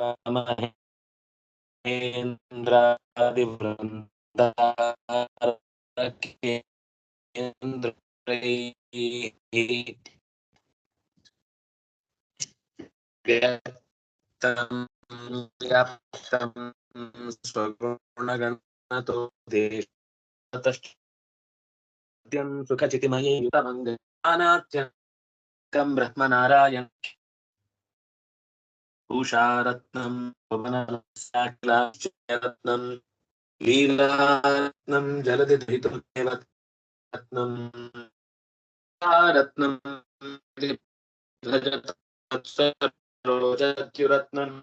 महेन्द्रादिवृन्दारकेन्द्रैः व्यक्तं स्वगुणगणतो देशतश्चत्यं सुखचितिमये उषारत्नम् भुवनरत्नम् लीलारत्नम् जलदिधृतरत्नम् रत्नम्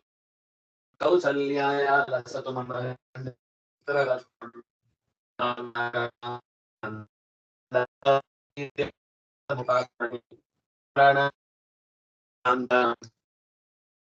कौसल्याया लसतुमण्डलरत्नम्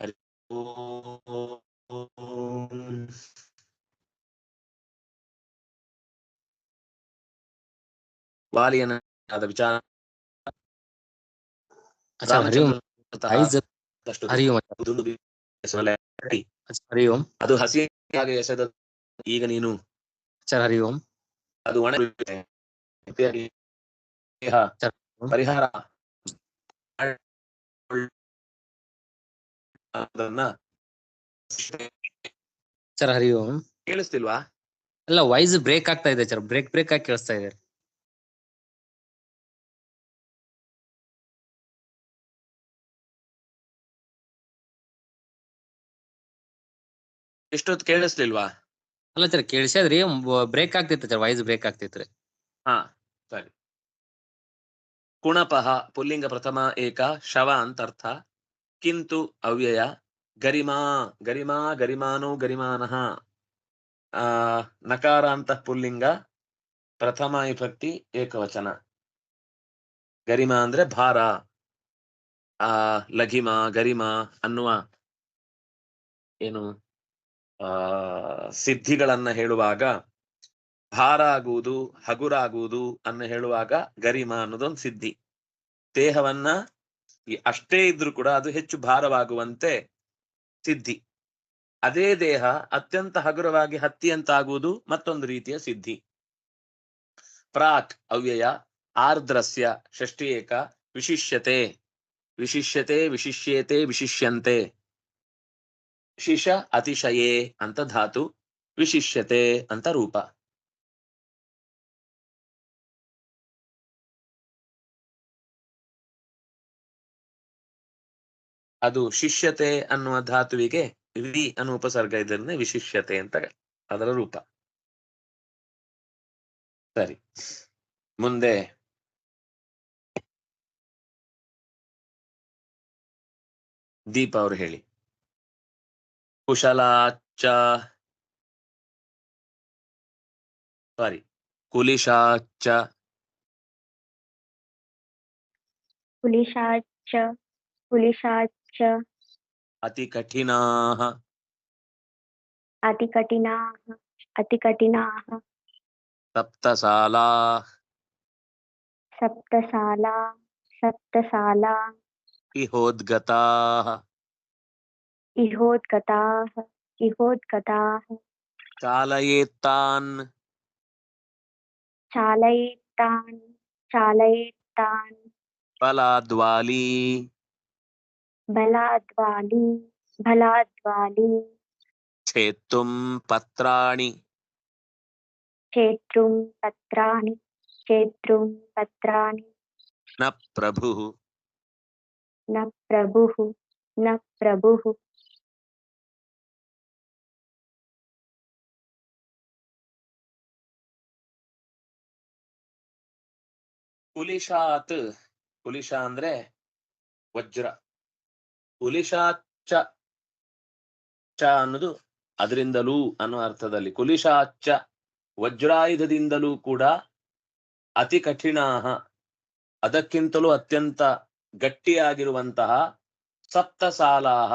हरि ओम् ವಾಲಿಯನ ಆದ ವಿಚಾರ अच्छा हरिओम ರಾಮಚಂದ್ರನಂತಹ आई जब ದಷ್ಟು हरिओम ದುಂದು ಸೊಲೆ. अच्छा हरिओम ಅದು ಹಸಿಯಾಗಿ ಎಸೆದ ಈಗ ನೀನು अच्छा हरिओम ಅದು ಒಣ ಇತ್ಯಾದಿ ದೇಹ ಪರಿಹಾರ ಅದನ್ನ ಸರ್ ಓಂ. ಕೇಳಿಸ್ತಿಲ್ವಾ? ಅಲ್ಲ ವಾಯ್ಸ್ ಬ್ರೇಕ್ ಆಗ್ತಾ ಇದೆ ಸರ್ ಬ್ರೇಕ್ ಬ್ರೇಕ್ ಆಗಿ ಕೇಳಿಸ್ತಾ ಇದೆ. ಇಷ್ಟೊತ್ತು ಕೇಳಿಸ್ಲಿಲ್ವಾ? ಅಲ್ಲ ಸರ್ ಕೇಳಿಸ್ಯಾದ್ರಿ ಬ್ರೇಕ್ ಆಗ್ತಿತ್ತು ಸರ್ ವಾಯ್ಸ್ ಬ್ರೇಕ್ ಆಗ್ತಿತ್ತು ಹಾ ಸರಿ. ಕುಣಪಃ ಪುಲ್ಲಿಂಗ ಪ್ರಥಮ ಏಕ, ಶವ ಅಂತರ್ಥ, ಕಿಂತು ಅವ್ಯಯ, ಗರಿಮಾ ಗರಿಮಾ, ಗರಿಮಾನೋ ಗರಿಮಾನಃ. ಆ, ನಕಾರ ಅಂತ ಪುಲ್ಲಿಂಗ, ಪ್ರಥಮ ವಿಭಕ್ತಿ ಏಕವಚನ. ಗರಿಮಾ ಅಂದ್ರೆ ಭಾರ. ಆ, ಲಘಿಮ, ಗರಿಮಾ ಅನ್ನುವ ಏನು, ಆ, ಸಿದ್ಧಿಗಳನ್ನ ಹೇಳುವಾಗ ಭಾರ ಆಗುವುದು ಹಗುರಾಗುವುದು ಅನ್ನ ಹೇಳುವಾಗ ಗರಿಮ ಅನ್ನೋದೊಂದು ಸಿದ್ಧಿ. ದೇಹವನ್ನ ಅಷ್ಟೇ ಇದ್ರೂ ಕೂಡ ಅದು ಹೆಚ್ಚು ಭಾರವಾಗುವಂತೆ ಸಿದ್ಧಿ. ಅದೇ ದೇಹ ಅತ್ಯಂತ ಹಗುರವಾಗಿ ಹತ್ತಿಯಂತಾಗುವುದು ಮತ್ತೊಂದು ರೀತಿಯ ಸಿದ್ಧಿ. ಪ್ರಾಕ್, ಅವ್ಯಯ, ಆರ್ದ್ರಸ್ಯ, ಷಷ್ಠಿಯೇಕ, ವಿಶಿಷ್ಯತೆ. ವಿಶಿಷ್ಯತೆ, ವಿಶಿಷ್ಯೇತೆ, ವಿಶಿಷ್ಯಂತೆ. ಶಿಶ, ಅತಿಶಯೇ ಅಂತ ಧಾತು, ವಿಶಿಷ್ಯತೆ ಅಂತ ರೂಪ. ಅದು ಶಿಷ್ಯತೆ ಅನ್ನುವ ಧಾತುವಿಗೆ ವಿ ಅನ್ನುವ ಉಪಸರ್ಗ ಇದರಿಂದ ವಿಶಿಷ್ಯತೆ ಅಂತ ಅದರ ರೂಪ. ಸರಿ. ಮುಂದೆ ದೀಪ ಅವರು ಹೇಳಿ. ಕುಶಲಾಚ ಸಾರಿ ಕುಲಿಶಾಚ ಕುಲಿಶಾಚ ಕುಲಿಶಾಚ च। अतिकठिनाः। अतिकठिनाः अतिकठिनाः। सप्तशाला। सप्तशाला सप्तशाला। इहोद्गताः। इहोद्गताः इहोद्गताः। चालयेत्तान्। चालयेत्तान् चालयेत्तान्। बलाद्वाली। బలాద్వాలి బలాద్వాలి చేతుం పత్రాణి. చేతృం పత్రాణి చేతృం పత్రాణి. న ప్రభు. న ప్రభు న ప్రభు. పులిషాత్ పులిష ಅಂದ್ರೆ ವಜ್ರ. ಕುಲಿಶಾಚ್ಚ ಚ ಅನ್ನೋದು ಅದರಿಂದಲೂ ಅನ್ನೋ ಅರ್ಥದಲ್ಲಿ. ಕುಲಿಶಾಚ ವಜ್ರಾಯುಧದಿಂದಲೂ ಕೂಡ ಅತಿ ಕಠಿಣ ಅದಕ್ಕಿಂತಲೂ ಅತ್ಯಂತ ಗಟ್ಟಿಯಾಗಿರುವಂತಹ ಸಪ್ತ ಸಾಲಾಹ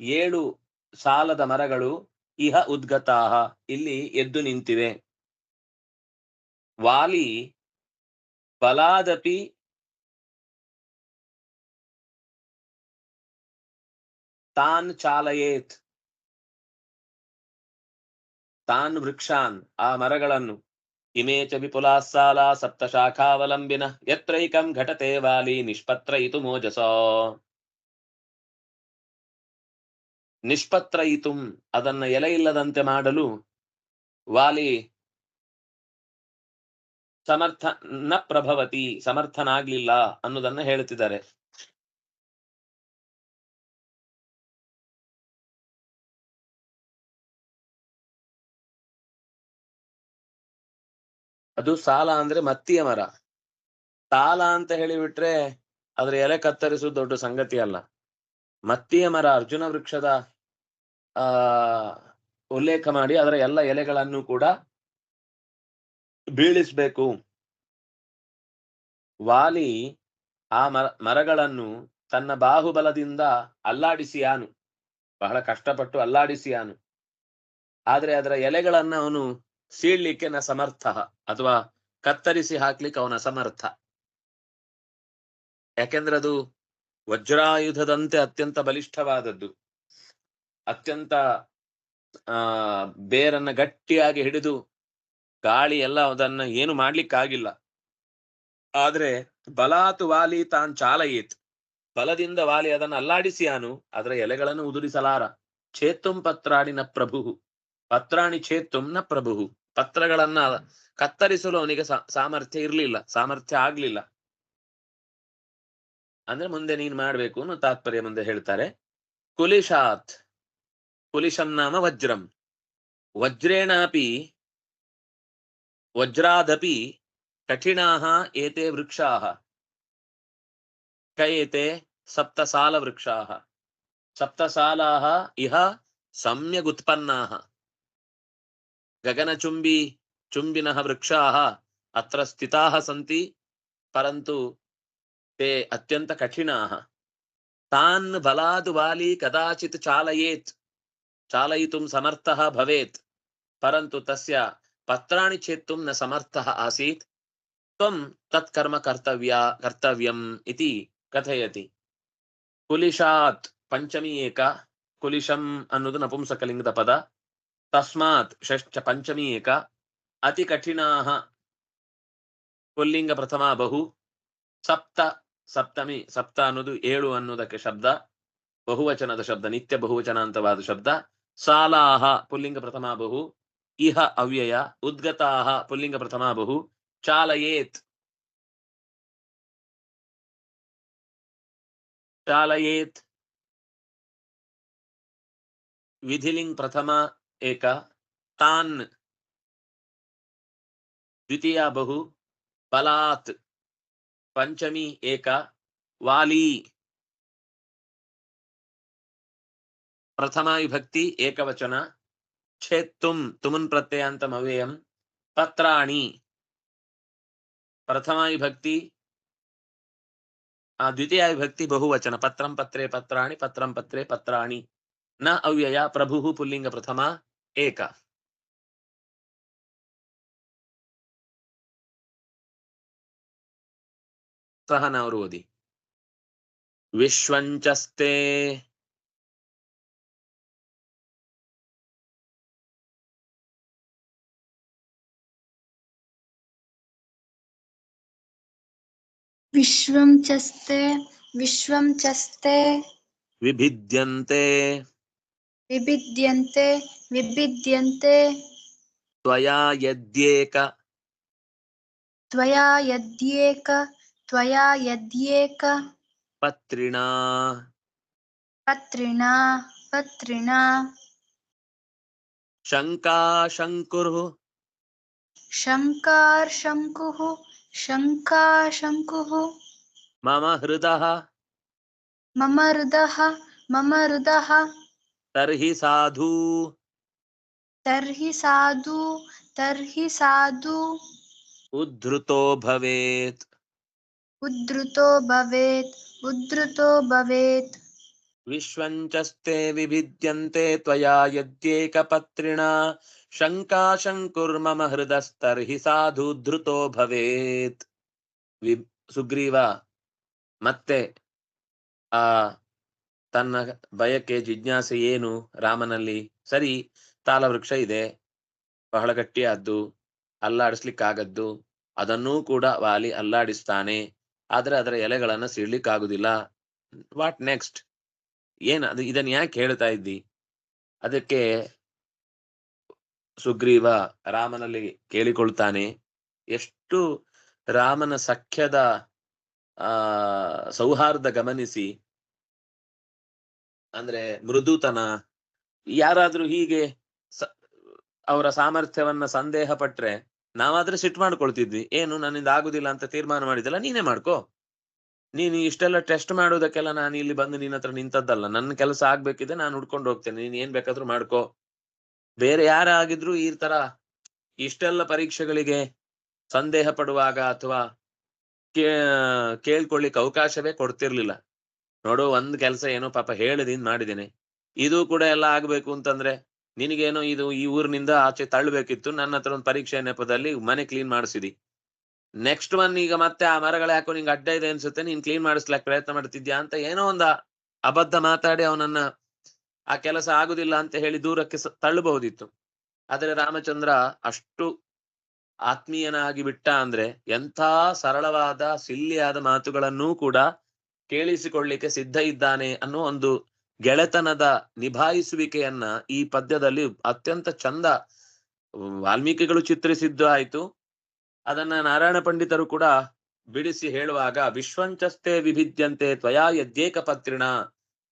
ಏಳು ಸಾಲದ ಮರಗಳು ಇಹ ಉದ್ಗತಾಹ. ಇಲ್ಲಿ ಎದ್ದು ನಿಂತಿವೆ. ವಾಲಿ ಬಲಾದಪಿ ತಾನ್ ಚಾಲಯೇತ್. ತಾನ್ ವೃಕ್ಷಾನ್, ಆ ಮರಗಳನ್ನು. ಇಮೇ ಚ ವಿಪುಲಾ ಸಾಲ ಸಪ್ತ ಶಾಖಾವಲಂಬಿನ ಯತ್ರೈಕಂ ಘಟತೆ ವಾಲಿ ನಿಷ್ಪತ್ರಯಿತು ಮೋಜಸ. ನಿಷ್ಪತ್ರಯಿತುಂ, ಅದನ್ನ ಎಲೆ ಇಲ್ಲದಂತೆ ಮಾಡಲು ವಾಲಿ ಸಮರ್ಥ, ನ ಪ್ರಭವತಿ, ಸಮರ್ಥನಾಗ್ಲಿಲ್ಲ ಅನ್ನೋದನ್ನ ಹೇಳುತ್ತಿದ್ದಾರೆ ಅದು ಸಾಲ ಅಂದ್ರೆ ಮತ್ತಿಯ ಮರ. ಸಾಲ ಅಂತ ಹೇಳಿಬಿಟ್ರೆ ಅದ್ರ ಎಲೆ ಕತ್ತರಿಸುವುದು ದೊಡ್ಡ ಸಂಗತಿ ಅಲ್ಲ. ಮತ್ತಿಯ ಮರ ಅರ್ಜುನ ವೃಕ್ಷದ, ಆ, ಉಲ್ಲೇಖ ಮಾಡಿ ಅದರ ಎಲ್ಲ ಎಲೆಗಳನ್ನು ಕೂಡ ಬೀಳಿಸ್ಬೇಕು. ವಾಲಿ ಆ ಮರ ಮರಗಳನ್ನು ತನ್ನ ಬಾಹುಬಲದಿಂದ ಅಲ್ಲಾಡಿಸಿಯಾನು ಬಹಳ ಕಷ್ಟಪಟ್ಟು ಅಲ್ಲಾಡಿಸಿಯಾನು ಆದ್ರೆ ಅದರ ಎಲೆಗಳನ್ನ ಅವನು ಸೀಳ್ಲಿಕ್ಕೆ ನ ಸಮರ್ಥ ಅಥವಾ ಕತ್ತರಿಸಿ ಹಾಕ್ಲಿಕ್ಕೆ ಅವನ ಸಮರ್ಥ. ಯಾಕೆಂದ್ರೆ ಅದು ವಜ್ರಾಯುಧದಂತೆ ಅತ್ಯಂತ ಬಲಿಷ್ಠವಾದದ್ದು. ಅತ್ಯಂತ, ಆ, ಬೇರನ್ನ ಗಟ್ಟಿಯಾಗಿ ಹಿಡಿದು ಗಾಳಿ ಎಲ್ಲ ಅದನ್ನ ಏನು ಮಾಡ್ಲಿಕ್ಕಾಗಿಲ್ಲ. ಆದ್ರೆ ಬಲಾತು ವಾಲಿ ತಾನ್ ಚಾಲಯೇತ್. ಬಲದಿಂದ ವಾಲಿ ಅದನ್ನು ಅಲ್ಲಾಡಿಸಿಯಾನು ಅದರ ಎಲೆಗಳನ್ನು ಉದುರಿಸಲಾರ. ಚೇತುಂ ಪತ್ರಾಡಿನ ಪ್ರಭು ಪತ್ರಾಣಿ ಚೇತುಂ ನ ಪ್ರಭು ಪತ್ರಗಳನ್ನ ಕತ್ತರಿಸಲು ಅವನಿಗೆ ಸಾಮರ್ಥ್ಯ ಇರ್ಲಿಲ್ಲ, ಸಾಮರ್ಥ್ಯ ಆಗ್ಲಿಲ್ಲ. ಅಂದ್ರೆ ಮುಂದೆ ನೀನ್ ಮಾಡ್ಬೇಕು ಅನ್ನೋ ತಾತ್ಪರ್ಯ ಮುಂದೆ ಹೇಳ್ತಾರೆ. ಕುಲಿಶಾತ್, ಕುಲಿಶಂ ನಾಮ ವಜ್ರಂ. ವಜ್ರೇಣಾಪಿ, ವಜ್ರಾದಪಿ ಕಠಿಣಾ ಏತೆ ವೃಕ್ಷಾಹ. ಕ ಏತೆ ಸಪ್ತಸಾಲ ವೃಕ್ಷಾಹ ಸಪ್ತಸಾಲಾ ಇಹ ಸಮ್ಯಗುತ್ಪನ್ನಾಹ. ಗಗನಚುಂಬಿ ಚುಂಬಿನಃ ವೃಕ್ಷಾಹ ಅತ್ರ ಸ್ಥಿತಾಹ ಸಂತಿ, ಪರಂತು ತೇ ಅತ್ಯಂತ ಕಠಿಣಾಹ. ತಾನ್ ಬಲಾದು ಬಾಲಿ ಕದಾಚಿತ್ ಚಾಲಯೇತ್, ಚಾಲಯಿತು ಸಮರ್ಥ ಭವೇತ್, ಪರಂತು ತಸ್ಯ ಪತ್ರಾಣಿ ಛೇತ್ತು ನ ಸಮರ್ಥ ಆಸೀತ್, ತ್ವಂ ತತ್ಕರ್ಮ ಕರ್ತವ್ಯ, ಕರ್ತವ್ಯಂ ಇತಿ ಕಥಯತಿ. ಕುಲಿಶಾತ್ ಪಂಚಮಿ ಏಕ ಕುಲಿಶಂ ಅನ್ನೋದು ನಪುಂಸಕಲಿಂಗದ ಪದ. ತಸ್ಮಾತ್ ಷಷ್ಠ ಪಂಚಮಿ ಏಕ ಅತಿ ಕಠಿಣಾಹ ಪುಲ್ಲಿಂಗ ಪ್ರಥಮ ಬಹು ಸಪ್ತ ಸಪ್ತಮಿ ಸಪ್ತ ಅನ್ನೋದು ಏಳು ಅನ್ನೋದಕ್ಕೆ ಶಬ್ದ ಬಹುವಚನದ ಶಬ್ದ ನಿತ್ಯ ಬಹುವಚನಾಂತವಾದ ಶಬ್ದ ಸಾಲಾಹ ಪುಲ್ಲಿಂಗ ಪ್ರಥಮ ಬಹು ಇಹ ಅವ್ಯಯ ಉದ್ಗತಾಹ ಪುಲ್ಲಿಂಗ ಪ್ರಥಮ ಬಹು ಚಾಲಯೇತ್ ಚಾಲಯೇತ್ ವಿಧಿಲಿಂಗ್ ಪ್ರಥಮ ಏಕ ತಾನ್ ದ್ವಿತೀಯ ಬಹು ಬಲಾತ್ ಪಂಚಮಿ ಏಕ ವಾಲಿ ಪ್ರಥಮ ವಿಭಕ್ತಿ ಏಕವಚನ ಛೇತ್ತುಂ ತುಮನ್ ಪ್ರತ್ಯಯಾಂತಂ ಅವ್ಯಯಂ ಪತ್ರಾಣಿ ಪ್ರಥಮ ವಿಭಕ್ತಿ ಆ ದ್ವಿತೀಯ ವಿಭಕ್ತಿ ಬಹುವಚನ ಪತ್ರಂ ಪತ್ರೆ ಪತ್ರಾಣಿ ಪತ್ರಂ ಪತ್ರೆ ಪತ್ರಾಣಿ ನ ಅವ್ಯಯ ಪ್ರಭು ಪುಲ್ಲಿಂಗ ए का सः न रोदि विश्वञ्चस्ते। विश्वं चस्ते विश्वं चस्ते विभिद्यन्ते। विभिद्यन्ते। विभिद्यन्ते त्वया यद्येक। त्वया यद्येक। त्वया यद्येक। पत्रिणा। पत्रिणा पत्रिणा। मम हृदः। मम हृदः मम हृदः। तर्हि साधु। ತರ್ಹಿ ಸಾಧು ತರ್ಹಿ ಸಾಧು ಉದ್ಧೃತೋ ಭವೇತ್ ಉದ್ಧೃತೋ ಭವೇತ್ ಉದ್ಧೃತೋ ಭವೇತ್ ವಿಶ್ವಂಚಸ್ತೆ ವಿಭಿದ್ಯಂತೆ ತ್ವಯಾ ಯದ್ಯೇಕಪತ್ರಿಣ ಶಂಕಾ ಶಂಕುರ್ಮಮ ಹೃದಸ್ತರ್ಹಿ ಸಾಧು ಧೃತೋ ಭವೇತ್ ವಿ ಸುಗ್ರೀವ ಮತ್ತೆ ಆ ತನ್ನ ಬಯಕೆ ಜಿಜ್ಞಾಸೆ ಏನು ರಾಮನಲ್ಲಿ? ಸರಿ ತಾಲವೃಕ್ಷ ಇದೆ. ಬಹಳ ಗಟ್ಟಿಯಾದ್ದು, ಅಲ್ಲಾಡಿಸ್ಲಿಕ್ಕಾಗದ್ದು, ಅದನ್ನೂ ಕೂಡ ವಾಲಿ ಅಲ್ಲಾಡಿಸ್ತಾನೆ. ಆದ್ರೆ ಅದರ ಎಲೆಗಳನ್ನ ಸಿಡ್ಲಿಕ್ಕಾಗುದಿಲ್ಲ ವಾಟ್ ನೆಕ್ಸ್ಟ್? ಏನ್ ಅದು ಇದನ್ನ ಯಾಕೆ ಹೇಳ್ತಾ ಇದ್ದಿ? ಅದಕ್ಕೆ ಸುಗ್ರೀವ ರಾಮನಲ್ಲಿ ಕೇಳಿಕೊಳ್ತಾನೆ, ಎಷ್ಟು ರಾಮನ ಸಖ್ಯದ, ಆ, ಸೌಹಾರ್ದ ಗಮನಿಸಿ, ಅಂದ್ರೆ ಮೃದುತನ, ಯಾರಾದ್ರೂ ಹೀಗೆ ಅವರ ಸಾಮರ್ಥ್ಯವನ್ನ ಸಂದೇಹ ಪಟ್ರೆ ನಾವಾದ್ರೆ ಸಿಟ್ ಮಾಡ್ಕೊಳ್ತಿದ್ವಿ. ಏನು, ನನ್ನಿಂದ ಆಗುದಿಲ್ಲ ಅಂತ ತೀರ್ಮಾನ ಮಾಡಿದಲ್ಲ ನೀನೇ ಮಾಡ್ಕೋ. ನೀನು ಇಷ್ಟೆಲ್ಲ ಟೆಸ್ಟ್ ಮಾಡೋದಕ್ಕೆಲ್ಲ ನಾನು ಇಲ್ಲಿ ಬಂದು ನಿನ್ನ ಹತ್ರ ನಿಂತದ್ದಲ್ಲ. ನನ್ನ ಕೆಲಸ ಆಗ್ಬೇಕಿದೆ, ನಾನು ಹುಡ್ಕೊಂಡು ಹೋಗ್ತೇನೆ. ನೀನ್ ಏನ್ ಬೇಕಾದ್ರೂ ಮಾಡ್ಕೋ. ಬೇರೆ ಯಾರೇ ಆಗಿದ್ರು ಈ ತರ ಇಷ್ಟೆಲ್ಲ ಪರೀಕ್ಷೆಗಳಿಗೆ ಸಂದೇಹ ಪಡುವಾಗ ಅಥವಾ ಕೇಳ್ಕೊಳ್ಳಿಕ್ ಅವಕಾಶವೇ ಕೊಡ್ತಿರ್ಲಿಲ್ಲ. ನೋಡು, ಒಂದ್ ಕೆಲಸ ಏನೋ ಪಾಪ ಹೇಳಿದೀನ್ ಮಾಡಿದ್ದೇನೆ. ಇದು ಕೂಡ ಎಲ್ಲ ಆಗ್ಬೇಕು ಅಂತಂದ್ರೆ ನಿನಗೇನೋ ಇದು ಈ ಊರಿನಿಂದ ಆಚೆ ತಳ್ಳಬೇಕಿತ್ತು, ನನ್ನ ಹತ್ರ ಒಂದು ಪರೀಕ್ಷೆ ನೆಪದಲ್ಲಿ ಮನೆ ಕ್ಲೀನ್ ಮಾಡಿಸಿದಿ. ನೆಕ್ಸ್ಟ್ ಒನ್ ಈಗ ಮತ್ತೆ ಆ ಮರಗಳ ಯಾಕೋ ನಿಂಗೆ ಅಡ್ಡ ಇದೆ ಅನ್ಸುತ್ತೆ, ನೀನ್ ಕ್ಲೀನ್ ಮಾಡಿಸ್ಲಕ್ ಪ್ರಯತ್ನ ಮಾಡ್ತಿದ್ಯಾ ಅಂತ ಏನೋ ಒಂದ ಅಬದ್ಧ ಮಾತಾಡಿ ಅವನನ್ನ ಆ ಕೆಲಸ ಆಗುದಿಲ್ಲ ಅಂತ ಹೇಳಿ ದೂರಕ್ಕೆ ತಳ್ಳಬಹುದಿತ್ತು. ಆದ್ರೆ ರಾಮಚಂದ್ರ ಅಷ್ಟು ಆತ್ಮೀಯನಾಗಿ ಬಿಟ್ಟ ಅಂದ್ರೆ ಎಂಥ ಸರಳವಾದ, ಸಿಲ್ಲಿಯಾದ ಮಾತುಗಳನ್ನೂ ಕೂಡ ಕೇಳಿಸಿಕೊಳ್ಳಿಕ್ಕೆ ಸಿದ್ಧ ಇದ್ದಾನೆ ಅನ್ನೋ ಒಂದು ಗೆಳೆತನದ ನಿಭಾಯಿಸುವಿಕೆಯನ್ನ ಈ ಪದ್ಯದಲ್ಲಿ ಅತ್ಯಂತ ಚಂದ ವಾಲ್ಮೀಕಿಗಳು ಚಿತ್ರಿಸಿದ್ದು ಆಯ್ತು. ಅದನ್ನ ನಾರಾಯಣ ಪಂಡಿತರು ಕೂಡ ಬಿಡಿಸಿ ಹೇಳುವಾಗ ವಿಶ್ವಂಚಸ್ತೆ ವಿಭಿದ್ಯಂತೆ ತ್ವಯಾ ಯದ್ಯೇಕ ಪತ್ರಿಣ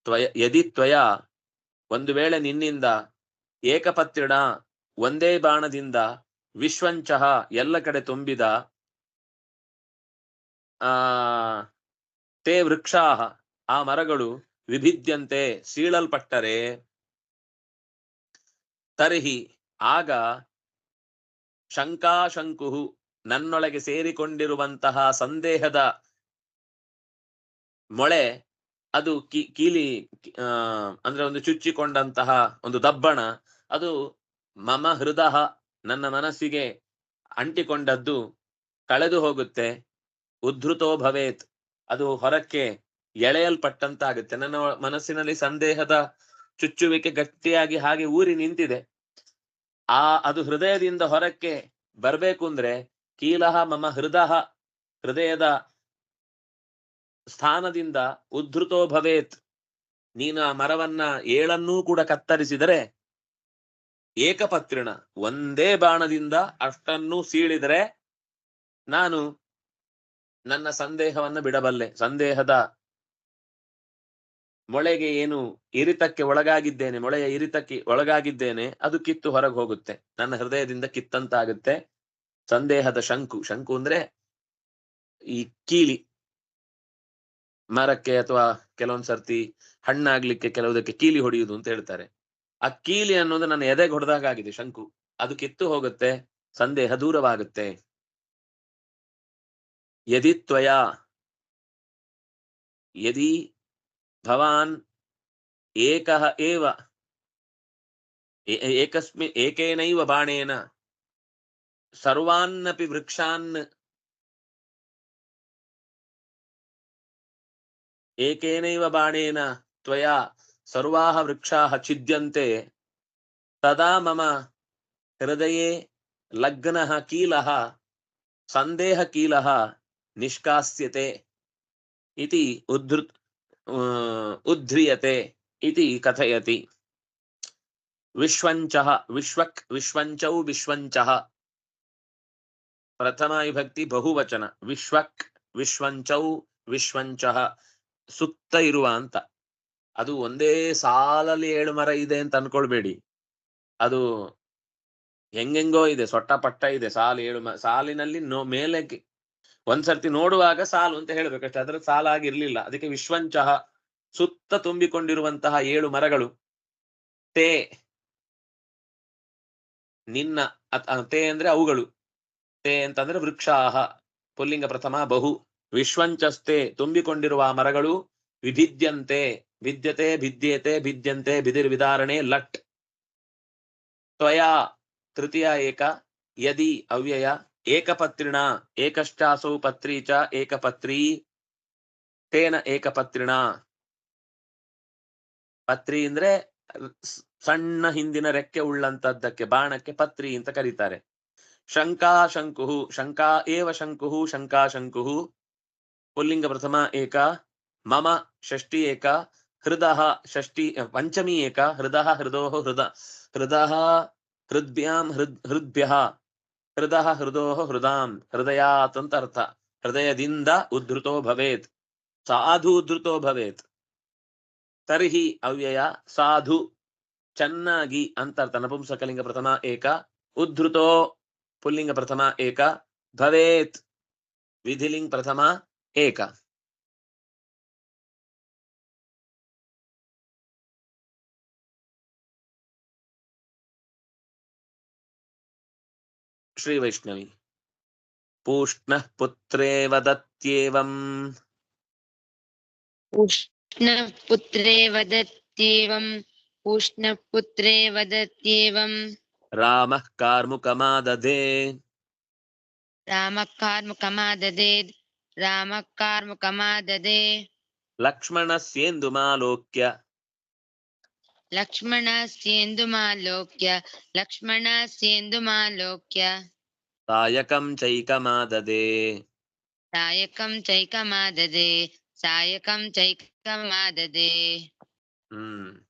ತ್ವಯ, ಯದಿ ತ್ವಯ, ಒಂದು ವೇಳೆ ನಿನ್ನಿಂದ ಏಕಪತ್ರಿಣ, ಒಂದೇ ಬಾಣದಿಂದ ವಿಶ್ವಂಚಹ ಎಲ್ಲ ಕಡೆ ತುಂಬಿದ, ಆ, ತೇ ವೃಕ್ಷಾಹ, ಆ ಮರಗಳು ವಿಭಿದ್ಯಂತೆ ಸೀಳಲ್ಪಟ್ಟರೆ ತರ್ಹಿ. ಆಗ ಶಂಕಾಶಂಕು ನನ್ನೊಳಗೆ ಸೇರಿಕೊಂಡಿರುವಂತಹ ಸಂದೇಹದ ಮೊಳೆ, ಅದು ಕಿ, ಕೀಲಿ ಅಂದ್ರೆ ಒಂದು ಚುಚ್ಚಿಕೊಂಡಂತಹ ಒಂದು ದಬ್ಬಣ, ಅದು ಮಮ ಹೃದಯ ನನ್ನ ಮನಸ್ಸಿಗೆ ಅಂಟಿಕೊಂಡದ್ದು ಕಳೆದು ಹೋಗುತ್ತೆ. ಉದ್ಧೃತೋ ಭವೇತ್. ಅದು ಹೊರಕ್ಕೆ ಎಳೆಯಲ್ಪಟ್ಟಂತಾಗುತ್ತೆ. ನನ್ನ ಮನಸ್ಸಿನಲ್ಲಿ ಸಂದೇಹದ ಚುಚ್ಚುವಿಕೆ ಗಟ್ಟಿಯಾಗಿ ಹಾಗೆ ಊರಿ ನಿಂತಿದೆ. ಆ, ಅದು ಹೃದಯದಿಂದ ಹೊರಕ್ಕೆ ಬರ್ಬೇಕು ಅಂದ್ರೆ ಕೀಲಹ ಮಮ ಹೃದಯ ಹೃದಯದ ಸ್ಥಾನದಿಂದ ಉದ್ಧೃತೋ ಭವೇತ್. ನೀನು ಆ ಮರವನ್ನ ಏಳನ್ನೂ ಕೂಡ ಕತ್ತರಿಸಿದರೆ ಏಕಪತ್ರಿಣ, ಒಂದೇ ಬಾಣದಿಂದ ಅಷ್ಟನ್ನೂ ಸೀಳಿದರೆ ನಾನು ನನ್ನ ಸಂದೇಹವನ್ನ ಬಿಡಬಲ್ಲೆ. ಸಂದೇಹದ ಮೊಳೆಗೆ ಏನು ಇರಿತಕ್ಕೆ ಒಳಗಾಗಿದ್ದೇನೆ, ಮೊಳೆಯ ಇರಿತಕ್ಕೆ ಒಳಗಾಗಿದ್ದೇನೆ, ಅದು ಕಿತ್ತು ಹೊರಗೆ ಹೋಗುತ್ತೆ. ನನ್ನ ಹೃದಯದಿಂದ ಕಿತ್ತಂತಾಗುತ್ತೆ. ಸಂದೇಹದ ಶಂಕು ಶಂಕು ಅಂದ್ರೆ ಈ ಕೀಲಿ ಮರಕ್ಕೆ ಅಥವಾ ಕೆಲವೊಂದ್ ಸರ್ತಿ ಹಣ್ಣಾಗ್ಲಿಕ್ಕೆ ಕೆಲವುದಕ್ಕೆ ಕೀಲಿ ಹೊಡೆಯುವುದು ಅಂತ ಹೇಳ್ತಾರೆ. ಆ ಕೀಲಿ ಅನ್ನೋದು ನನ್ನ ಎದೆಗೆ ಹೊಡೆದಾಗಿದೆ ಶಂಕು. ಅದು ಕಿತ್ತು ಹೋಗುತ್ತೆ, ಸಂದೇಹ ದೂರವಾಗುತ್ತೆ. ಯದಿ ತ್ವಯ, ಯದಿ ಭವಾನ್ ಏಕಃ ಏವ ಏ- ಏಕಸ್ಮಿ ಏಕೇನೈವ ಬಾಣೇನ ಸರ್ವಾನ್ನಪಿ ವೃಕ್ಷಾನ್ ಏಕೇನೈವ ಬಾಣೇನ ತ್ವಯಾ ಸರ್ವಾಹ ವೃಕ್ಷಾಃ ಛಿದ್ಯಂತೆ ತದಾ ಮಮ ಹೃದಯೇ ಲಗ್ನಃ ಕೀಲಃ ಸಂದೇಹ ಕೀಲಃ ನಿಷ್ಕಾಸ್ಯತೆ ಉದ್ಧೃತ್ ಇತಿ ಕಥಯತಿ. ವಿಶ್ವಂಚಃ, ವಿಶ್ವಕ್, ವಿಶ್ವಂಚೌ, ವಿಶ್ವಂಚಃ. ಪ್ರಥಮ ವಿಭಕ್ತಿ ಬಹುವಚನ. ವಿಶ್ವಕ್, ವಿಶ್ವಂಚೌ, ವಿಶ್ವಂಚಃ. ಸುತ್ತ ಇರುವ ಅಂತ. ಅದು ಒಂದೇ ಸಾಲಲ್ಲಿ ಏಳು ಮರ ಇದೆ ಅಂತ ಅನ್ಕೊಳ್ಬೇಡಿ. ಅದು ಹೆಂಗೆಂಗೋ ಇದೆ, ಸೊಟ್ಟ ಪಟ್ಟ ಇದೆ, ಸಾಲು ಏಳು ಸಾಲಿನಲ್ಲಿ ನೋ ಮೇಲೆ ಒಂದ್ಸರ್ತಿ ನೋಡುವಾಗ ಸಾಲು ಅಂತ ಹೇಳ್ಬೇಕಷ್ಟೆ. ಅದ್ರ ಸಾಲಾಗಿರ್ಲಿಲ್ಲ. ಅದಕ್ಕೆ ವಿಶ್ವಂಚಹ ಸುತ್ತ ತುಂಬಿಕೊಂಡಿರುವಂತಹ ಏಳು ಮರಗಳು. ತೇ ನಿನ್ನ ತೇ ಅಂದ್ರೆ ಅವುಗಳು. ತೇ ಅಂತಂದ್ರೆ ವೃಕ್ಷಾಹ. ಪುಲ್ಲಿಂಗ ಪ್ರಥಮ ಬಹು. ವಿಶ್ವಂಚಸ್ತೆ ತುಂಬಿಕೊಂಡಿರುವ ಮರಗಳು ವಿಭಿದ್ಯಂತೆ. ಭಿದ್ಯತೆ ಭಿದ್ಯೇತೆ, ಭಿದ್ಯಂತೆ ಬಿದಿರ್ ವಿದಾರಣೆ ಲಟ್. ತ್ವಯಾ, ತೃತೀಯ ಏಕ, ಯದಿ, ಅವ್ಯಯ ಏಕಪತ್ರಿಣ ಏಕಶ್ಚಾಸೌ ಪತ್ರಿ ಚ ಏಕಪತ್ರಿ, ತೇನ ಏಕಪತ್ರಿಣ. ಪತ್ರಿ ಅಂದ್ರೆ ಸಣ್ಣ ಹಿಂದಿನ ರೆಕ್ಕೆ ಉಳ್ಳಂತದ್ದಕ್ಕೆ, ಬಾಣಕ್ಕೆ ಪತ್ರಿ ಅಂತ ಕರೀತಾರೆ. ಶಂಕಾ ಶಂಕು ಶಂಕಾ ಏವ ಶಂಕು ಶಂಕಾ ಶಂಕು ಪುಲ್ಲಿಂಗ ಪ್ರಥಮ ಏಕ, ಮಮ ಷಷ್ಠಿ ಏಕ ಹೃದ ಷಷ್ಠಿ ಪಂಚಮಿ ಏಕ ಹೃದ ಹೃದೋ ಹೃದ ಹೃದ ಹೃದ್ಭ್ಯಾಂ ಹೃದ್ ಹೃದ್ಭ್ಯ ಹೃದ ಹೃದೋ ಹೃದಾಂ, ಹೃದಯಾತ್ ಅಂತ ಅರ್ಥ. ಹೃದಯದಿಂದ ಉದ್ಧೃತೋ ಭವೇತ್. ಸಾಧು ಉದ್ಧೃತೋ ಭವೇತ್. ತರ್ಹಿ ಅವ್ಯಯ, ಸಾಧು, ಚೆನ್ನಾಗಿ ಅಂತ ಅರ್ಥ. ನಪುಂಸಕಲಿಂಗ ಪ್ರಥಮ ಏಕ, ಉದ್ಧೃತೋ ಪುಲ್ಲಿಂಗ ಪ್ರಥಮ ಏಕ, ಭವೇತ್. ವಿಧಿಲಿಂಗ್ ಪ್ರಥಮ ಏಕ. श्रीवैष्णवी पूष्णः पुत्रेव दत्येवम् उष्णः पुत्रे वदत्येवम् उष्णः पुत्रे वदत्येवम् रामः कार्मुकमादधे रामः कार्मुकमाददे रामः कार्मुकमाददे लक्ष्मणस्येन्दुमालोक्य लक्ष्मणस्येन्दुमालोक्य लक्ष्मणस्येन्दुमालोक्य सायकं चैकमाददे सायकं चैकमाददे सायकं चैकमाददे ಹ್ಮ್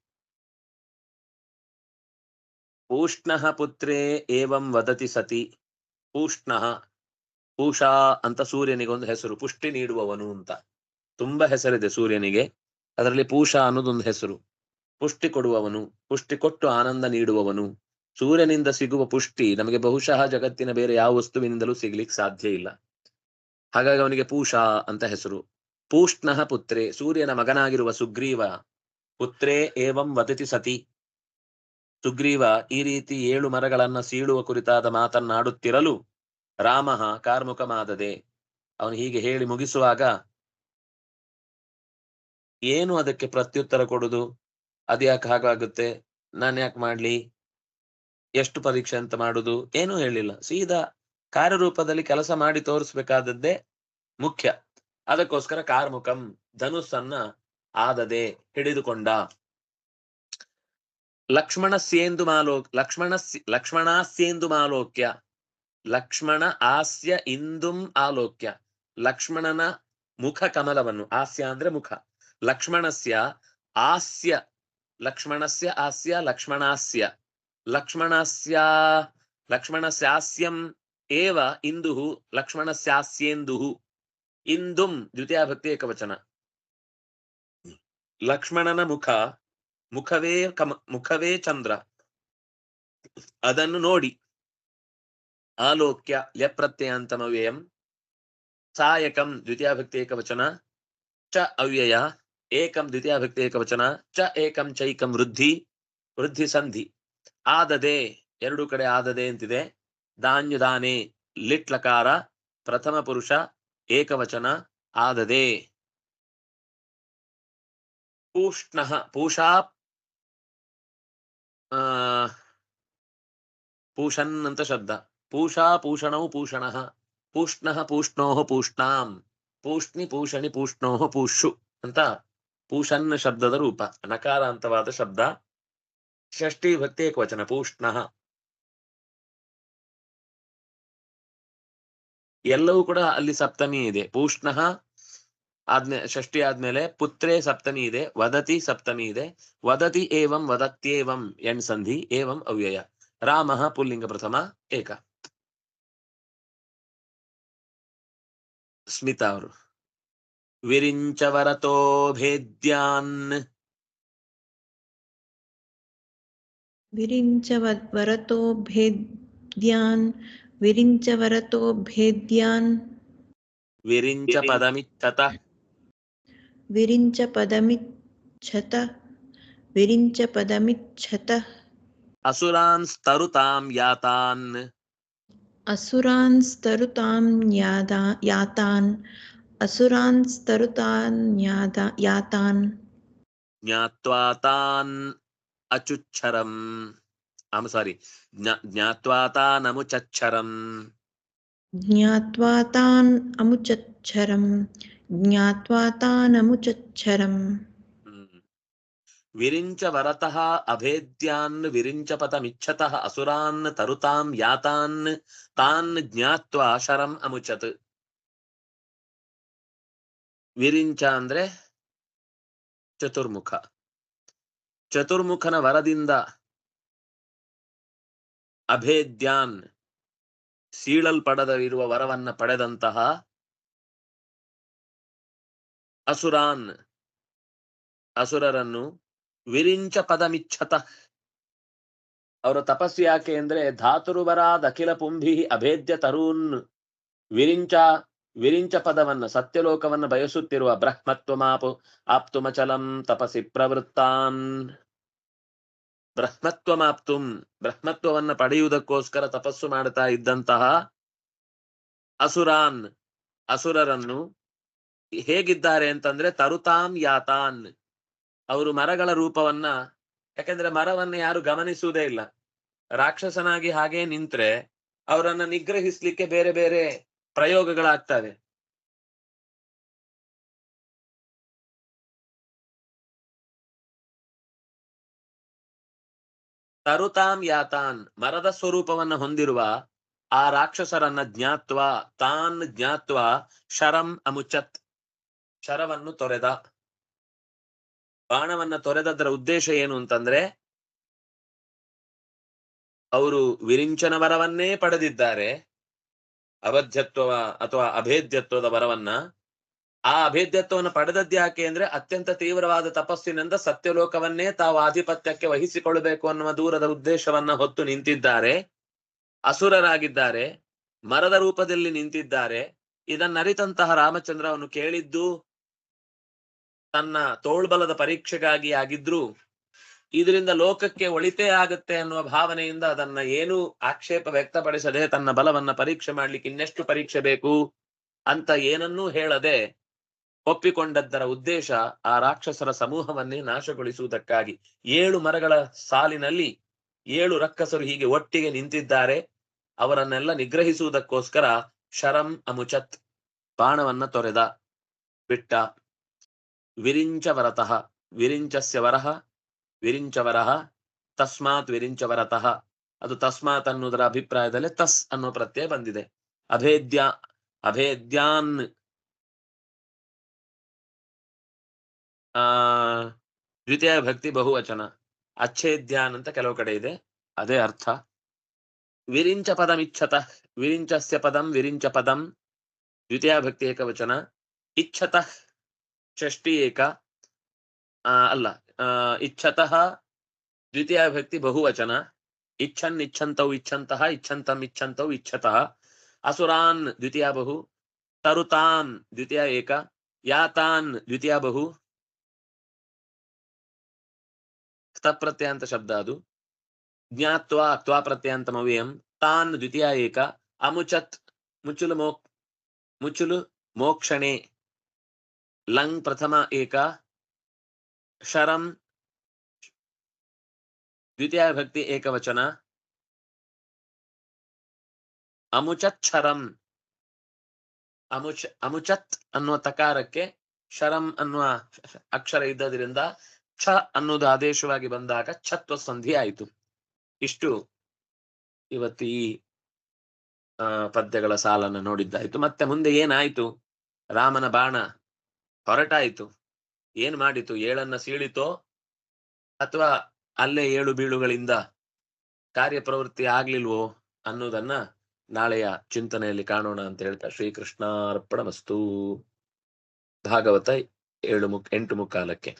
ಪೂಷ್ಣಃ ಪುತ್ರೇ ಏವಂ ವದತಿ ಸತಿ ಪೂಷ್ಣಃ ಪೂಷಾ ಅಂತ ಸೂರ್ಯನಿಗೆ ಒಂದು ಹೆಸರು ಪುಷ್ಟಿ ನೀಡುವವನು ಅಂತ ತುಂಬಾ ಹೆಸರಿದೆ ಸೂರ್ಯನಿಗೆ ಅದರಲ್ಲಿ ಪೂಷಾ ಅನ್ನೋದೊಂದು ಹೆಸರು ಪುಷ್ಟಿ ಕೊಡುವವನು, ಪುಷ್ಟಿ ಕೊಟ್ಟು ಆನಂದ ನೀಡುವವನು. ಸೂರ್ಯನಿಂದ ಸಿಗುವ ಪುಷ್ಟಿ ನಮಗೆ ಬಹುಶಃ ಜಗತ್ತಿನ ಬೇರೆ ಯಾವ ವಸ್ತುವಿನಿಂದಲೂ ಸಿಗ್ಲಿಕ್ಕೆ ಸಾಧ್ಯ ಇಲ್ಲ. ಹಾಗಾಗಿ ಅವನಿಗೆ ಪೂಷಾ ಅಂತ ಹೆಸರು. ಪೂಷ್ಣಃ ಪುತ್ರೆ, ಸೂರ್ಯನ ಮಗನಾಗಿರುವ ಸುಗ್ರೀವ, ಪುತ್ರೇ ಏವಂ ವದತಿ ಸತಿ. ಸುಗ್ರೀವ, ಈ ರೀತಿ ಏಳು ಮರಗಳನ್ನ ಸೀಳುವ ಕುರಿತಾದ ಮಾತನ್ನಾಡುತ್ತಿರಲು ರಾಮ ಕಾರ್ಮುಕಮಾದದೆ ಅವನು ಹೀಗೆ ಹೇಳಿ ಮುಗಿಸುವಾಗ, ಏನು ಅದಕ್ಕೆ ಪ್ರತ್ಯುತ್ತರ ಕೊಡುದು? ಅದ್ಯಾಕೆ ಹಾಗಾಗುತ್ತೆ? ನಾನು ಯಾಕೆ ಮಾಡ್ಲಿ? ಎಷ್ಟು ಪರೀಕ್ಷೆ ಅಂತ ಮಾಡುದು? ಏನೂ ಹೇಳಿಲ್ಲ. ಸೀದಾ ಕಾರ್ಯರೂಪದಲ್ಲಿ ಕೆಲಸ ಮಾಡಿ ತೋರಿಸ್ಬೇಕಾದದ್ದೇ ಮುಖ್ಯ. ಅದಕ್ಕೋಸ್ಕರ ಕಾರ್ಮುಖಂ ಧನುಸ್ಸನ್ನ ಆದದೆ ಹಿಡಿದುಕೊಂಡ. ಲಕ್ಷ್ಮಣಸ್ಯೇಂದು ಮಾಲೋ ಲಕ್ಷ್ಮಣ ಲಕ್ಷ್ಮಣಾಸ್ಯೇಂದು ಮಾಲೋಕ್ಯ, ಲಕ್ಷ್ಮಣ ಆಸ್ಯ ಇಂದುಂ ಆಲೋಕ್ಯ, ಲಕ್ಷ್ಮಣನ ಮುಖ ಕಮಲವನ್ನು, ಆಸ್ಯ ಅಂದ್ರೆ ಮುಖ, ಲಕ್ಷ್ಮಣಸ್ಯ ಆಸ್ಯ ಲಕ್ಷ್ಮಣಸ್ಯ ಆಸ್ಯ ಲಕ್ಷ್ಮಣಾಸ್ಯ ಲಕ್ಷ್ಮಣಸ್ಯ ಲಕ್ಷ್ಮಣಸ್ಯಾಸ್ಯಂ ಏವ ಇಂದುಃ ಲಕ್ಷ್ಮಣಸ್ಯಾಸ್ಯೇಂದುಃ ಇಂದುಂ ದ್ವಿತೀಯ ಭಕ್ತಿ ಏಕವಚನ ಲಕ್ಷ್ಮಣನ ಮುಖ ಮುಖವೇ ಕಮ ಮುಖವೇ ಚಂದ್ರ ಅದನ್ನು ನೋಡಿ ಆಲೋಕ್ಯ ಲ್ಯಪ್ರತ್ಯಯಾಂತಮವ್ಯಯಂ ಸಾಯಕಂ ದ್ವಿತೀಯ ಭಕ್ತಿ ಏಕವಚನ ಚ ಅವ್ಯಯ ಏಕಂ ದ್ವಿತೀಯ ಭಕ್ತಿ ಏಕವಚನ, ಚ ಏಕಂ ಚೈಕಂ ವೃದ್ಧಿ ವೃದ್ಧಿ ಸಂಧಿ. ಆದದೆ, ಎರಡು ಕಡೆ ಆದದೆ ಅಂತಿದೆ. ದಾನ್ಯುದಾನೆ ಲಿಟ್ಲಕಾರ, ಪ್ರಥಮ ಪುರುಷ, ಏಕವಚನ, ಆದದೆ. ಪೂಷ್ಣ, ಪೂಷಾ ಪೂಷನ್ ಅಂತ ಶಬ್ದ. ಪೂಷಾ, ಪೂಷಣೌ, ಪೂಷಣ. ಪೂಷ್ಣ, ಪೂಷ್ಣೋ, ಪೂಷ್ಣಾಂ. ಪೂಷ್ಣಿ, ಪೂಷಣಿ, ಪೂಷ್ಣೋ ಪೂಷು ಅಂತ ಪೂಷನ್ ಶಬ್ದದ ರೂಪ ನಕಾರಾಂತವಾದ ಶಬ್ದ, ಷಷ್ಠಿ ಭಕ್ತಿ ಏಕವಚನ ಪೂಷ್ಣ. ಎಲ್ಲವೂ ಕೂಡ ಅಲ್ಲಿ ಸಪ್ತಮಿ ಇದೆ. ಪೂಷ್ಣ ಆದ್ಮೇ, ಷಷ್ಠಿ ಆದ್ಮೇಲೆ ಪುತ್ರೇ ಸಪ್ತಮಿ ಇದೆ, ವದತಿ ಸಪ್ತಮಿ ಇದೆ. ವದತಿ ಏವಂ ವದತ್ಯೇವಂ ಎಣ್ ಸಂಧಿ, ಏವಂ ಅವ್ಯಯ. ರಾಮ ಪುಲ್ಲಿಂಗ ಪ್ರಥಮ ಏಕ. ಸ್ಮಿತಾ ಅವರು. విరించవరతో భేద్యాన్. విరించవరతో భేద్యాన్ విరించవరతో భేద్యాన్. విరించ పదమిచ్చత విరించ పదమిచ్చత విరించ పదమిచ్చత అసురాన్ స్తరుతాం యాతాన్. అసురాన్ స్తరుతాం యాదా యాతాన్. అసురాన్ స్తరుతాన్ యాతాన్ జ్ఞాత్వాతాన్ అచుచ్చరం ఆమె సారీ జ్ఞాత్వా తాన్ అముచచ్చరం జ్ఞాత్వా తాన్ అముచచ్చరం జ్ఞాత్వా తాన్ అముచచ్చరం విరించవరత అభేద్యాన్ విరించపతమిచ్చత అసురాన్ తరుతాం యాతాన్ తాన్ జ్ఞాత్వా శరం అముచత్ ವಿರಿಂಚ ಅಂದ್ರೆ ಚತುರ್ಮುಖ. ಚತುರ್ಮುಖನ ವರದಿಂದ ಅಭೇದ್ಯಾನ್ ಸೀಳಲ್ಪಡದಿರುವ ವರವನ್ನ ಪಡೆದಂತಹ ಅಸುರಾನ್ ಅಸುರರನ್ನು ವಿರಿಂಚ ಪದಮಿಚ್ಛತ. ಅವರ ತಪಸ್ಸು ಯಾಕೆ ಅಂದ್ರೆ ಧಾತುರುವರಾದ ಅಖಿಲ ಪುಂಭಿ ಅಭೇದ್ಯ ತರೂನ್ ವಿರಿಂಚ ವಿರಿಂಚ ಪದವನ್ನ ಸತ್ಯಲೋಕವನ್ನು ಬಯಸುತ್ತಿರುವ ಬ್ರಹ್ಮತ್ವಮಾಪು ಆಪ್ತುಮಚಲಂ ತಪಸಿ ಪ್ರವೃತ್ತಾನ್. ಬ್ರಹ್ಮತ್ವಮಾಪ್ತುಂ ಬ್ರಹ್ಮತ್ವವನ್ನ ಪಡೆಯುವುದಕ್ಕೋಸ್ಕರ ತಪಸ್ಸು ಮಾಡುತ್ತಾ ಇದ್ದಂತಹ ಅಸುರಾನ್, ಅಸುರರನ್ನು ಹೇಗಿದ್ದಾರೆ ಅಂತಂದ್ರೆ ತರುತಾಂ ಯಾತಾನ್. ಅವರು ಮರಗಳ ರೂಪವನ್ನ, ಯಾಕಂದ್ರೆ ಮರವನ್ನ ಯಾರು ಗಮನಿಸುವುದೇ ಇಲ್ಲ. ರಾಕ್ಷಸನಾಗಿ ಹಾಗೆ ನಿಂತ್ರೆ ಅವರನ್ನ ನಿಗ್ರಹಿಸ್ಲಿಕ್ಕೆ ಬೇರೆ ಬೇರೆ ಪ್ರಯೋಗಗಳಾಗ್ತವೆ. ತರುತಾಂ ಯಾತಾನ್ ಮರದ ಸ್ವರೂಪವನ್ನು ಹೊಂದಿರುವ ಆ ರಾಕ್ಷಸರನ್ನ ಜ್ಞಾತ್ವ, ತಾನ್ ಜ್ಞಾತ್ವ ಶರಂ ಅಮುಚತ್ ಶರವನ್ನು ತೊರೆದ. ಬಾಣವನ್ನ ತೊರೆದದ್ರ ಉದ್ದೇಶ ಏನು ಅಂತಂದ್ರೆ, ಅವರು ವಿರಿಂಚನ ವರವನ್ನೇ ಪಡೆದಿದ್ದಾರೆ. ಅವಧ್ಯತ್ವ ಅಥವಾ ಅಭೇದ್ಯತ್ವದ ವರವನ್ನ, ಆ ಅಭೇದ್ಯತ್ವವನ್ನು ಪಡೆದದ್ಯಾಕೆ ಅಂದ್ರೆ ಅತ್ಯಂತ ತೀವ್ರವಾದ ತಪಸ್ಸಿನಿಂದ ಸತ್ಯಲೋಕವನ್ನೇ ತಾವು ಆಧಿಪತ್ಯಕ್ಕೆ ವಹಿಸಿಕೊಳ್ಳಬೇಕು ಅನ್ನುವ ದೂರದ ಉದ್ದೇಶವನ್ನ ಹೊತ್ತು ನಿಂತಿದ್ದಾರೆ, ಅಸುರರಾಗಿದ್ದಾರೆ, ಮರದ ರೂಪದಲ್ಲಿ ನಿಂತಿದ್ದಾರೆ. ಇದನ್ನರಿತಂತಹ ರಾಮಚಂದ್ರ ಕೇಳಿದ್ದು, ತನ್ನ ತೋಳ್ಬಲದ ಪರೀಕ್ಷೆಗಾಗಿ ಆಗಿದ್ರು ಇದರಿಂದ ಲೋಕಕ್ಕೆ ಒಳಿತೇ ಆಗುತ್ತೆ ಅನ್ನುವ ಭಾವನೆಯಿಂದ ಅದನ್ನ ಏನು ಆಕ್ಷೇಪ ವ್ಯಕ್ತಪಡಿಸದೆ ತನ್ನ ಬಲವನ್ನ ಪರೀಕ್ಷೆ ಮಾಡ್ಲಿಕ್ಕೆ ಇನ್ನೆಷ್ಟು ಪರೀಕ್ಷೆ ಬೇಕು ಅಂತ ಏನನ್ನೂ ಹೇಳದೆ ಒಪ್ಪಿಕೊಂಡದ್ದರ ಉದ್ದೇಶ ಆ ರಾಕ್ಷಸರ ಸಮೂಹವನ್ನೇ ನಾಶಗೊಳಿಸುವುದಕ್ಕಾಗಿ. ಏಳು ಮರಗಳ ಸಾಲಿನಲ್ಲಿ ಏಳು ರಕ್ಕಸರು ಹೀಗೆ ಒಟ್ಟಿಗೆ ನಿಂತಿದ್ದಾರೆ. ಅವರನ್ನೆಲ್ಲ ನಿಗ್ರಹಿಸುವುದಕ್ಕೋಸ್ಕರ ಶರಂ ಅಮುಚತ್ ಬಾಣವನ್ನ ತೊರೆದ. ಬಿಟ್ಟ. ವಿರಿಂಚ ವರತಃ. ವಿರಿಂಚಸ್ಯ ವರಹ ವಿರಿಂಚವರಹ, ತಸ್ಮಾತ್ ವಿರಿಂಚವರತಃ. ಅದು ತಸ್ಮಾತ್ ಅನ್ನೋದರ ಅಭಿಪ್ರಾಯದಲ್ಲಿ ತಸ್ ಅನ್ನೋ ಪ್ರತ್ಯಯ ಬಂದಿದೆ. ಅಭೇದ್ಯ, ಅಭೇದ್ಯಾನ್. ಆ, ದ್ವಿತೀಯ ಭಕ್ತಿ ಬಹುವಚನ. ಅಚ್ಛೇದ್ಯಾನ್ ಅಂತ ಕೆಲವು ಕಡೆ ಇದೆ. ಅದೇ ಅರ್ಥ. ವಿರಿಂಚ ಪದಂ ಇಚ್ಛತ. ವಿರಿಂಚಸ್ಯ ಪದಂ, ವಿರಿಂಚ ಪದಂ. ದ್ವಿತೀಯ ಭಕ್ತಿ ಏಕವಚನ. ಇಚ್ಛತಃ ಷಷ್ಟಿ ಏಕ. ಅಲ್ಲ. ಆ, ಇಚ್ಛತಃ ದ್ವಿತೀಯ ಭಕ್ತಿ ಬಹುವಚನ ಇಚ್ಛನ್ ಇಚ್ಛಂತೌ ಇಚ್ಛಂತಃ ಇಚ್ಛಂತಂ ಇಚ್ಛಂತೌ ಇಚ್ಛತಃ ಅಸುರಾನ್ ದ್ವಿತೀಯ ಬಹು ತರುತಾನ್ ದ್ವಿತೀಯ ಏಕ ಯಾತಾನ್ ದ್ವಿತೀಯ ಬಹು ಪ್ರತ್ಯಂತ ಶಬ್ದ ಅದು ಜ್ಞಾತ್ವಾ ತ್ವಾ ಪ್ರತ್ಯಂತಮವ್ಯಯಂ ತಾನ್ ದ್ವಿತೀಯ ಏಕ ಅಮುಚತ್ ಮುಚುಲು ಮೋಕ್ ಮುಚುಲು ಮೋಕ್ಷಣೆ ಲಂಗ್ ಪ್ರಥಮ ಏಕ ಶರಂ ದ್ವಿತೀಯ ಭಕ್ತಿ ಏಕವಚನ ಅಮುಚತ್ ಅಮುಚ ಅಮುಚತ್ ಅನ್ನುವ ತಕಾರಕ್ಕೆ ಶರಂ ಅನ್ನುವ ಅಕ್ಷರ ಇದ್ದದ್ರಿಂದ ಛ ಅನ್ನೋದು ಆದೇಶವಾಗಿ ಬಂದಾಗ ಛತ್ವ ಸಂಧಿ ಆಯಿತು ಇಷ್ಟು ಇವತ್ತು ಈ ಪದ್ಯಗಳ ಸಾಲನ್ನು ನೋಡಿದ್ದಾಯ್ತು. ಮತ್ತೆ ಮುಂದೆ ಏನಾಯ್ತು? ರಾಮನ ಬಾಣ, ಹೊರಟಾಯಿತು. ಏನ್ ಮಾಡಿತು? ಏಳನ್ನ ಸೀಳಿತೋ? ಅಥವಾ ಅಲ್ಲೇ ಏಳು ಬೀಳುಗಳಿಂದ ಕಾರ್ಯಪ್ರವೃತ್ತಿ ಆಗ್ಲಿಲ್ವೋ ಅನ್ನೋದನ್ನ ನಾಳೆಯ ಚಿಂತನೆಯಲ್ಲಿ ಕಾಣೋಣ ಅಂತ ಹೇಳ್ತಾ ಶ್ರೀಕೃಷ್ಣಾರ್ಪಣ ಮಸ್ತು ಭಾಗವತ ಏಳು ಮುಕ್, ಎಂಟು ಮುಕ್ಕಾಲಕ್ಕೆ.